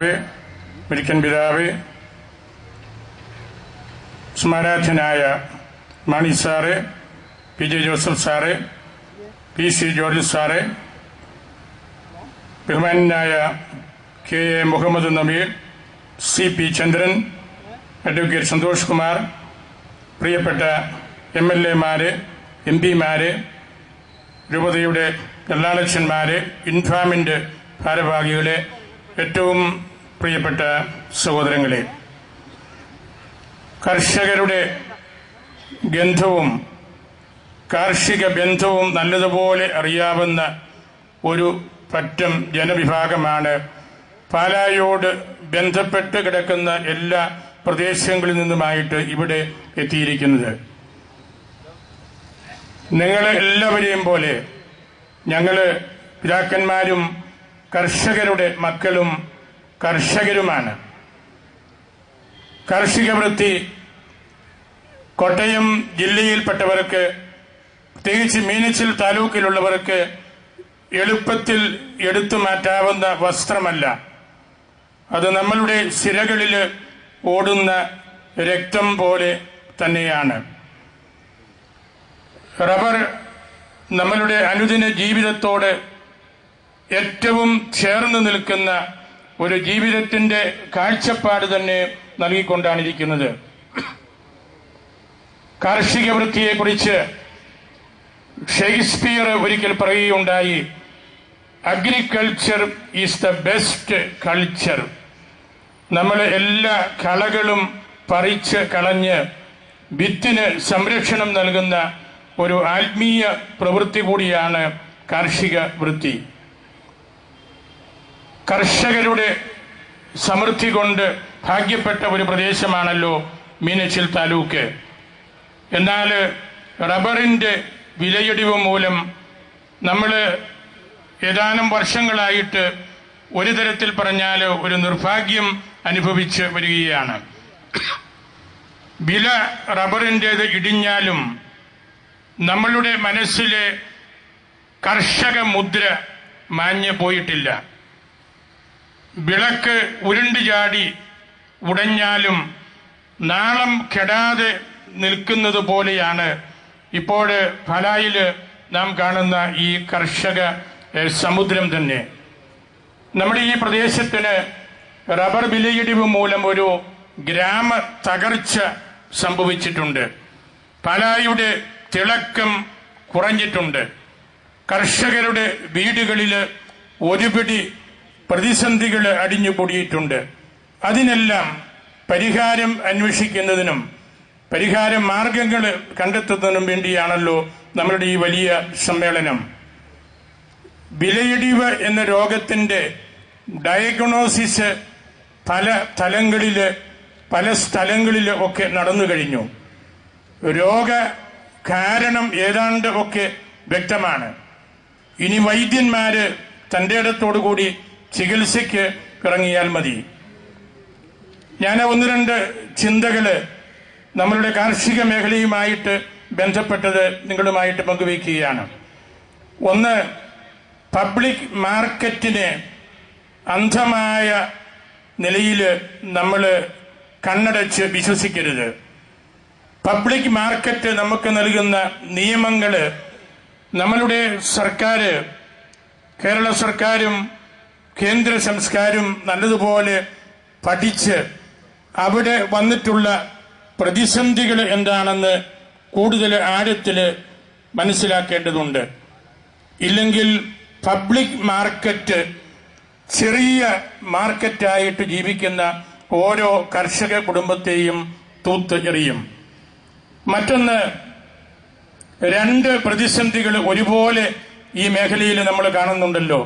മെരിക്കൻ പിതാവ് സ്മരാധ്യനായ Mani sir P J Joseph sir P C George sir ബഹുമാനായ K A Muhammad Nabeer C P Chandran advocate Santhosh Kumar പ്രിയപ്പെട്ട M L എമാര് M പിമാര് രൂപതയുടെ കല്ലാളച്ചന്മാര് ഇൻഫാമിന്റെ ഭാരവാഹികളെ ഏറ്റവും പ്രിയപ്പെട്ട സഹോദരങ്ങളെ കർഷകരുടെ ഗന്ധവും കാർഷിക ബന്ധവും നല്ലതുപോലെ അറിയാവുന്ന ഒരു പറ്റം ജനവിഭാഗമാണ്. പാലായോട് ബന്ധപ്പെട്ട് കിടക്കുന്ന എല്ലാ പ്രദേശങ്ങളിൽ നിന്നുമായിട്ട് ഇവിടെ എത്തിയിരിക്കുന്നത്. നിങ്ങളെ എല്ലാവരെയും പോലെ ഞങ്ങൾ പിതാക്കന്മാരും കർഷകരുടെ മക്കളും കർഷകരുമാണ്. കാർഷിക വൃത്തി കോട്ടയം ജില്ലയിൽപ്പെട്ടവർക്ക് പ്രത്യേകിച്ച് മീനച്ചിൽ താലൂക്കിലുള്ളവർക്ക് എളുപ്പത്തിൽ എടുത്തു മാറ്റാവുന്ന വസ്ത്രമല്ല. അത് നമ്മളുടെ സിരകളിൽ ഓടുന്ന രക്തം പോലെ തന്നെയാണ്. റബ്ബർ നമ്മളുടെ അനുദിന ജീവിതത്തോട് ഏറ്റവും ചേർന്ന് നിൽക്കുന്ന ഒരു ജീവിതത്തിന്റെ കാഴ്ചപ്പാട് തന്നെ നൽകിക്കൊണ്ടാണ് ഇരിക്കുന്നത് കാർഷിക വൃത്തിയെക്കുറിച്ച് ഷേക്സ്പിയർ ഒരിക്കൽ പറയുകയുണ്ടായി agriculture is the best culture നമ്മൾ എല്ലാ കളകളും പറിച്ച് കളഞ്ഞ് വിത്തിന് സംരക്ഷണം നൽകുന്ന ഒരു ആത്മീയ പ്രവൃത്തി കൂടിയാണ് കാർഷിക വൃത്തി. കർഷകരുടെ സമൃദ്ധി കൊണ്ട് ഭാഗ്യപ്പെട്ട ഒരു പ്രദേശമാണല്ലോ മീനച്ചിൽ താലൂക്ക്. എന്നാൽ റബ്ബറിന്റെ വിലയിടിവ് മൂലം നമ്മൾ ഏതാനും വർഷങ്ങളായിട്ട് ഒരു തരത്തിൽ പറഞ്ഞാൽ ഒരു നിർഭാഗ്യം അനുഭവിച്ച് വരികയാണ്. വില റബ്ബറിന്റേത് ഇടിഞ്ഞാലും നമ്മളുടെ മനസ്സിലെ കർഷക മുദ്ര മാഞ്ഞു പോയിട്ടില്ല. വിളക്ക് ഉരുണ്ടു ചാടി ഉടഞ്ഞാലും നാളം കെടാതെ നിൽക്കുന്നത് പോലെയാണ് ഇപ്പോൾ ഫലായിൽ നാം കാണുന്ന ഈ കർഷക സമുദ്രം തന്നെ. നമ്മുടെ ഈ പ്രദേശത്തിന് റബ്ബർ വിലയിടിവ് മൂലം ഒരു ഗ്രാമ തകർച്ച സംഭവിച്ചിട്ടുണ്ട്. പലായുടെ തിളക്കം കുറഞ്ഞിട്ടുണ്ട്. കർഷകരുടെ വീടുകളിൽ ഒരുപിടി പ്രതിസന്ധികൾ അടിഞ്ഞുകൂടിയിട്ടുണ്ട് അതിനെല്ലാം പരിഹാരം അന്വേഷിക്കുന്നതിനും പരിഹാര മാർഗങ്ങൾ കണ്ടെത്തുന്നതിനും വേണ്ടിയാണല്ലോ നമ്മളുടെ ഈ വലിയ സമ്മേളനം. വിലയിടിവ് എന്ന രോഗത്തിന്റെ ഡയഗ്നോസിസ് പല തലങ്ങളിൽ പല സ്ഥലങ്ങളിൽ ഒക്കെ നടന്നു കഴിഞ്ഞു. രോഗ കാരണം ഏതാണ്ട് ഒക്കെ വ്യക്തമാണ്. ഇനി വൈദ്യന്മാര് തന്റെ ഇടത്തോടുകൂടി ചികിത്സയ്ക്ക് ഇറങ്ങിയാൽ മതി. ഞാൻ ഒന്ന് രണ്ട് ചിന്തകൾ നമ്മളുടെ കാർഷിക മേഖലയുമായിട്ട് ബന്ധപ്പെട്ടത് നിങ്ങളുമായിട്ട് പങ്കുവയ്ക്കുകയാണ്. ഒന്ന് പബ്ലിക് മാർക്കറ്റിനെ അന്ധമായ നിലയിൽ നമ്മൾ കണ്ണടച്ച് വിശ്വസിക്കരുത്. പബ്ലിക് മാർക്കറ്റ് നമുക്ക് നൽകുന്ന നിയമങ്ങൾ നമ്മളുടെ സർക്കാർ കേരള സർക്കാരും കേന്ദ്ര സംസ്കാരം നല്ലതുപോലെ പഠിച്ച് അവിടെ വന്നിട്ടുള്ള പ്രതിസന്ധികൾ എന്താണെന്ന് കൂടുതൽ ആഴത്തിൽ മനസ്സിലാക്കേണ്ടതുണ്ട്. ഇല്ലെങ്കിൽ പബ്ലിക് മാർക്കറ്റ് ചെറിയ മാർക്കറ്റായിട്ട് ജീവിക്കുന്ന ഓരോ കർഷക കുടുംബത്തെയും തൂത്ത് എറിയും. മറ്റൊന്ന് രണ്ട് പ്രതിസന്ധികൾ ഒരുപോലെ ഈ മേഖലയിൽ നമ്മൾ കാണുന്നുണ്ടല്ലോ.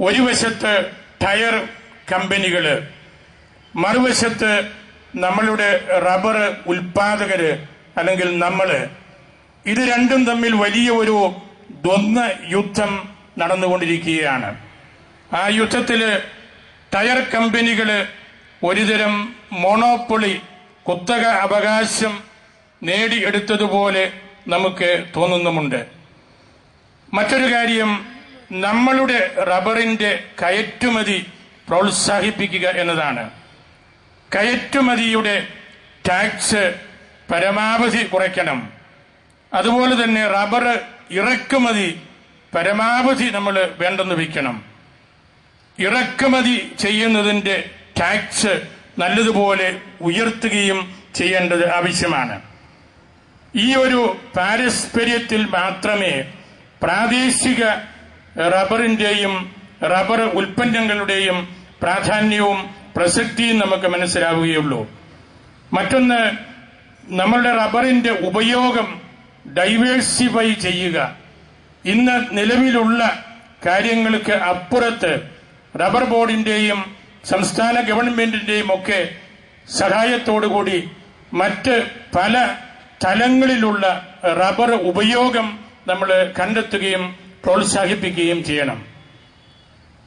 ഒരു വശത്ത് ടയർ കമ്പനികൾ മറുവശത്ത് നമ്മളുടെ റബ്ബർ ഉൽപാദകര് അല്ലെങ്കിൽ നമ്മൾ. ഇത് രണ്ടും തമ്മിൽ വലിയ ഒരു ദ്വന്ദ് യുദ്ധം നടന്നുകൊണ്ടിരിക്കുകയാണ്. ആ യുദ്ധത്തിൽ ടയർ കമ്പനികൾ ഒരുതരം മോണോപ്പൊളി കുത്തക അവകാശം നേടിയെടുത്തതുപോലെ നമുക്ക് തോന്നുന്നുമുണ്ട്. മറ്റൊരു കാര്യം നമ്മളുടെ റബ്ബറിന്റെ കയറ്റുമതി പ്രോത്സാഹിപ്പിക്കുക എന്നതാണ്. കയറ്റുമതിയുടെ ടാക്സ് പരമാവധി കുറയ്ക്കണം. അതുപോലെ തന്നെ റബ്ബർ ഇറക്കുമതി പരമാവധി നമ്മൾ വേണ്ടെന്ന് വയ്ക്കണം. ഇറക്കുമതി ചെയ്യുന്നതിന്റെ ടാക്സ് നല്ലതുപോലെ ഉയർത്തുകയും ചെയ്യേണ്ടത് ആവശ്യമാണ്. ഈ ഒരു പാരസ്പര്യത്തിൽ മാത്രമേ പ്രാദേശിക റബ്ബറിന്റെയും റബ്ബർ ഉൽപ്പന്നങ്ങളുടെയും പ്രാധാന്യവും പ്രസക്തിയും നമുക്ക് മനസ്സിലാവുകയുള്ളൂ. മറ്റൊന്ന് നമ്മളുടെ റബ്ബറിന്റെ ഉപയോഗം ഡൈവേഴ്സിഫൈ ചെയ്യുക. ഇന്ന് നിലവിലുള്ള കാര്യങ്ങൾക്ക് അപ്പുറത്ത് റബ്ബർ ബോർഡിന്റെയും സംസ്ഥാന ഗവൺമെന്റിന്റെയും ഒക്കെ സഹായത്തോടുകൂടി മറ്റ് പല തലങ്ങളിലുള്ള റബ്ബർ ഉപയോഗം നമ്മൾ കണ്ടെത്തുകയും പ്രോത്സാഹിപ്പിക്കുകയും ചെയ്യണം.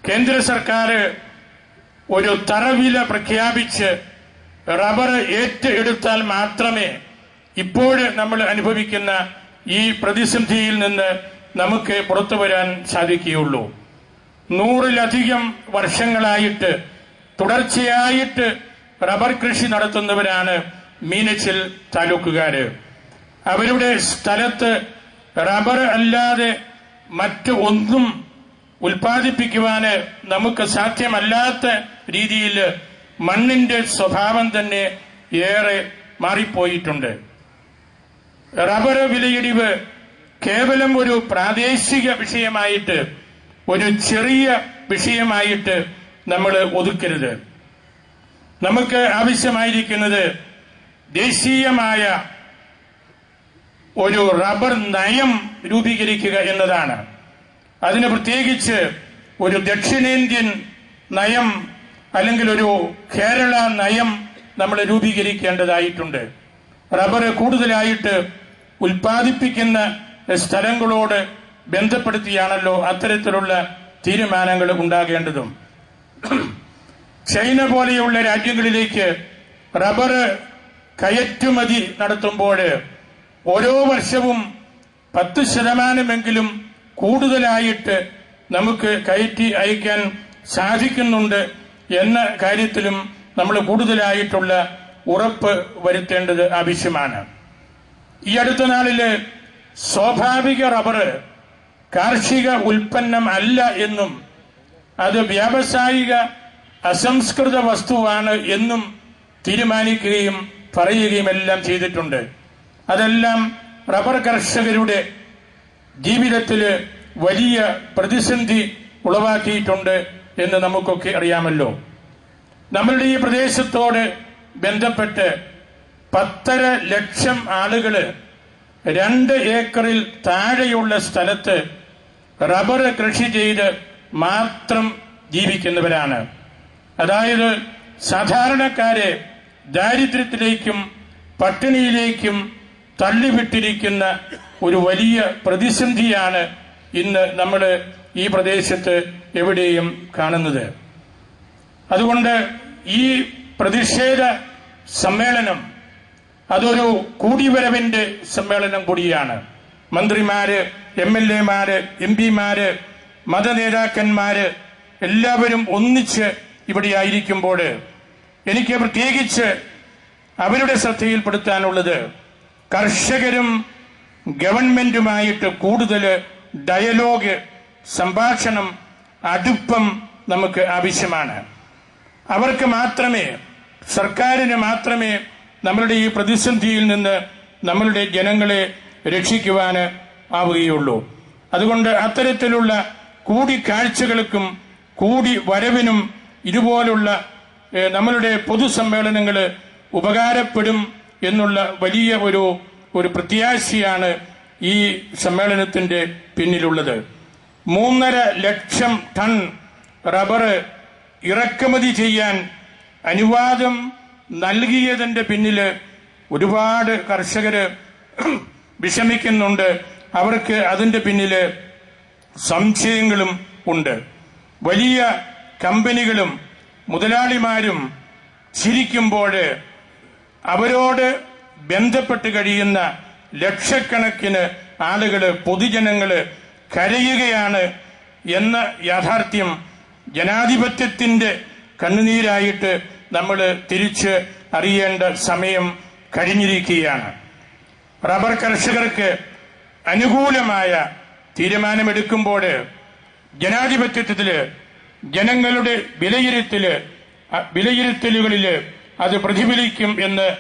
കേന്ദ്ര സർക്കാർ ഒരു തറവില പ്രഖ്യാപിച്ച് റബ്ബർ ഏറ്റെടുത്താൽ മാത്രമേ ഇപ്പോൾ നമ്മൾ അനുഭവിക്കുന്ന ഈ പ്രതിസന്ധിയിൽ നിന്ന് നമുക്ക് പുറത്തു വരാൻ സാധിക്കുകയുള്ളൂ. നൂറിലധികം വർഷങ്ങളായിട്ട് തുടർച്ചയായിട്ട് റബ്ബർ കൃഷി നടത്തുന്നവരാണ് മീനച്ചിൽ താലൂക്കുകാര്. അവരുടെ സ്ഥലത്ത് റബ്ബർ അല്ലാതെ മറ്റ് ഒന്നും ഉൽപ്പാദിപ്പിക്കുവാന് നമുക്ക് സാധ്യമല്ലാത്ത രീതിയിൽ മണ്ണിന്റെ സ്വഭാവം തന്നെ ഏറെ മാറിപ്പോയിട്ടുണ്ട്. റബ്ബർ വിലയിടിവ് കേവലം ഒരു പ്രാദേശിക വിഷയമായിട്ട് ഒരു ചെറിയ വിഷയമായിട്ട് നമ്മൾ ഒതുക്കരുത്. നമുക്ക് ആവശ്യമായിരിക്കുന്നത് ദേശീയമായ ഒരു റബ്ബർ നയം രൂപീകരിക്കുക എന്നതാണ്. അതിന് പ്രത്യേകിച്ച് ഒരു ദക്ഷിണേന്ത്യൻ നയം അല്ലെങ്കിൽ ഒരു കേരള നയം നമ്മൾ രൂപീകരിക്കേണ്ടതായിട്ടുണ്ട്. റബ്ബർ കൂടുതലായിട്ട് ഉൽപ്പാദിപ്പിക്കുന്ന സ്ഥലങ്ങളോട് ബന്ധപ്പെടുത്തിയാണല്ലോ അത്തരത്തിലുള്ള തീരുമാനങ്ങൾ ഉണ്ടാകേണ്ടതും. ചൈന പോലെയുള്ള രാജ്യങ്ങളിലേക്ക് റബ്ബർ കയറ്റുമതി നടത്തുമ്പോൾ ഓരോ വർഷവും പത്ത് ശതമാനമെങ്കിലും കൂടുതലായിട്ട് നമുക്ക് കയറ്റി അയക്കാൻ സാധിക്കുന്നുണ്ട് എന്ന കാര്യത്തിലും നമ്മൾ കൂടുതലായിട്ടുള്ള ഉറപ്പ് വരുത്തേണ്ടത് ആവശ്യമാണ്. ഈ അടുത്ത നാളിൽ സ്വാഭാവിക റബ്ബർ കാർഷിക ഉൽപ്പന്നം അല്ല എന്നും അത് വ്യാവസായിക അസംസ്കൃത വസ്തുവാണ് എന്നും തീരുമാനിക്കുകയും പറയുകയും എല്ലാം ചെയ്തിട്ടുണ്ട്. അതെല്ലാം റബ്ബർ കർഷകരുടെ ജീവിതത്തിൽ വലിയ പ്രതിസന്ധി ഉളവാക്കിയിട്ടുണ്ട് എന്ന് നമുക്കൊക്കെ അറിയാമല്ലോ. നമ്മളുടെ ഈ പ്രദേശത്തോട് ബന്ധപ്പെട്ട് പത്തര ലക്ഷം ആളുകൾ രണ്ട് ഏക്കറിൽ താഴെയുള്ള സ്ഥലത്ത് റബ്ബർ കൃഷി ചെയ്ത് മാത്രം ജീവിക്കുന്നവരാണ്. അതായത് സാധാരണക്കാരെ ദാരിദ്ര്യത്തിലേക്കും പട്ടിണിയിലേക്കും തള്ളിവിട്ടിരിക്കുന്ന ഒരു വലിയ പ്രതിസന്ധിയാണ് ഇന്ന് നമ്മൾ ഈ പ്രദേശത്ത് എവിടെയും കാണുന്നത്. അതുകൊണ്ട് ഈ പ്രതിഷേധ സമ്മേളനം അതൊരു കൂടിവരവിന്റെ സമ്മേളനം കൂടിയാണ്. മന്ത്രിമാര് എം എൽ എമാര് എം പിമാര് മതനേതാക്കന്മാര് എല്ലാവരും ഒന്നിച്ച് ഇവിടെ ആയിരിക്കുമ്പോൾ എനിക്ക് പ്രത്യേകിച്ച് അവരുടെ ശ്രദ്ധയിൽപ്പെടുത്താനുള്ളത് കർഷകരും ഗവൺമെന്റുമായിട്ട് കൂടുതൽ ഡയലോഗ് സംഭാഷണം അടുപ്പം നമുക്ക് ആവശ്യമാണ്. അവർക്ക് മാത്രമേ സർക്കാരിന് മാത്രമേ നമ്മളുടെ ഈ പ്രതിസന്ധിയിൽ നിന്ന് നമ്മളുടെ ജനങ്ങളെ രക്ഷിക്കുവാൻ ആവുകയുള്ളൂ. അതുകൊണ്ട് അത്തരത്തിലുള്ള കൂടിക്കാഴ്ചകൾക്കും കൂടി വരവിനും ഇതുപോലുള്ള നമ്മളുടെ പൊതുസമ്മേളനങ്ങൾ ഉപകാരപ്പെടും എന്നുള്ള വലിയ ഒരു ഒരു പ്രത്യാശയാണ് ഈ സമ്മേളനത്തിന്റെ പിന്നിലുള്ളത്. മൂന്നര ലക്ഷം ടൺ റബ്ബർ ഇറക്കുമതി ചെയ്യാൻ അനുവാദം നൽകിയതിന്റെ പിന്നിൽ ഒരുപാട് കർഷകര് വിഷമിക്കുന്നുണ്ട്. അവർക്ക് അതിന്റെ പിന്നിൽ സംശയങ്ങളും ഉണ്ട്. വലിയ കമ്പനികളും മുതലാളിമാരും ചിരിക്കുമ്പോൾ അവരോട് ബന്ധപ്പെട്ട് കഴിയുന്ന ലക്ഷക്കണക്കിന് ആളുകൾ പൊതുജനങ്ങൾ കരയുകയാണ് എന്ന യാഥാർത്ഥ്യം ജനാധിപത്യത്തിന്റെ കണ്ണുനീരായിട്ട് നമ്മൾ തിരിച്ച് അറിയേണ്ട സമയം കഴിഞ്ഞിരിക്കുകയാണ്. റബ്ബർ കർഷകർക്ക് അനുകൂലമായ തീരുമാനമെടുക്കുമ്പോൾ ജനാധിപത്യത്തിൽ ജനങ്ങളുടെ വിലയിരുത്തൽ വിലയിരുത്തലുകളിൽ അത് പ്രതിഫലിക്കും എന്ന്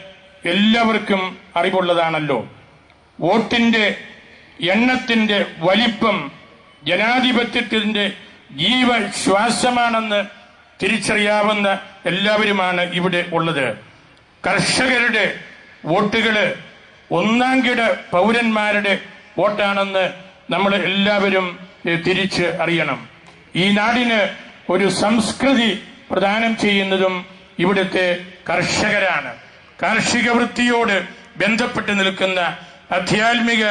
എല്ലാവർക്കും അറിവുള്ളതാണല്ലോ. വോട്ടിന്റെ എണ്ണത്തിന്റെ വലിപ്പം ജനാധിപത്യത്തിന്റെ ജീവശ്വാസമാണെന്ന് തിരിച്ചറിയാവുന്ന എല്ലാവരുമാണ് ഇവിടെ ഉള്ളത്. കർഷകരുടെ വോട്ടുകൾ ഒന്നാംകിട പൗരന്മാരുടെ വോട്ടാണെന്ന് നമ്മൾ എല്ലാവരും തിരിച്ച് അറിയണം. ഈ നാടിന് ഒരു സംസ്കൃതി പ്രദാനം ചെയ്യുന്നതും ഇവിടുത്തെ കർഷകരാണ്. കാർഷിക വൃത്തിയോട് ബന്ധപ്പെട്ട് നിൽക്കുന്ന ആധ്യാത്മിക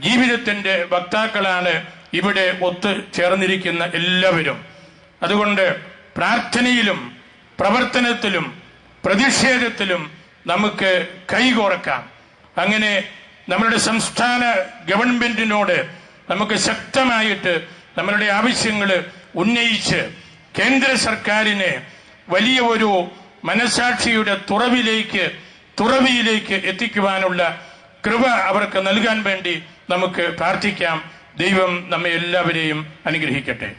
ജീവിതത്തിന്റെ വക്താക്കളാണ് ഇവിടെ ഒത്തു ചേർന്നിരിക്കുന്ന എല്ലാവരും. അതുകൊണ്ട് പ്രാർത്ഥനയിലും പ്രവർത്തനത്തിലും പ്രതിഷേധത്തിലും നമുക്ക് കൈകോർക്കാം. അങ്ങനെ നമ്മളുടെ സംസ്ഥാന ഗവൺമെന്റിനോട് നമുക്ക് ശക്തമായിട്ട് നമ്മളുടെ ആവശ്യങ്ങൾ ഉന്നയിച്ച് കേന്ദ്ര സർക്കാരിനെ വലിയ ഒരു മനസാക്ഷിയുടെ തുറവിലേക്ക് തുറവിയിലേക്ക് എത്തിക്കുവാനുള്ള കൃപ അവർക്ക് നൽകാൻ വേണ്ടി നമുക്ക് പ്രാർത്ഥിക്കാം. ദൈവം നമ്മെ എല്ലാവരെയും അനുഗ്രഹിക്കട്ടെ.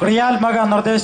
ക്രിയാത്മക നിർദ്ദേശ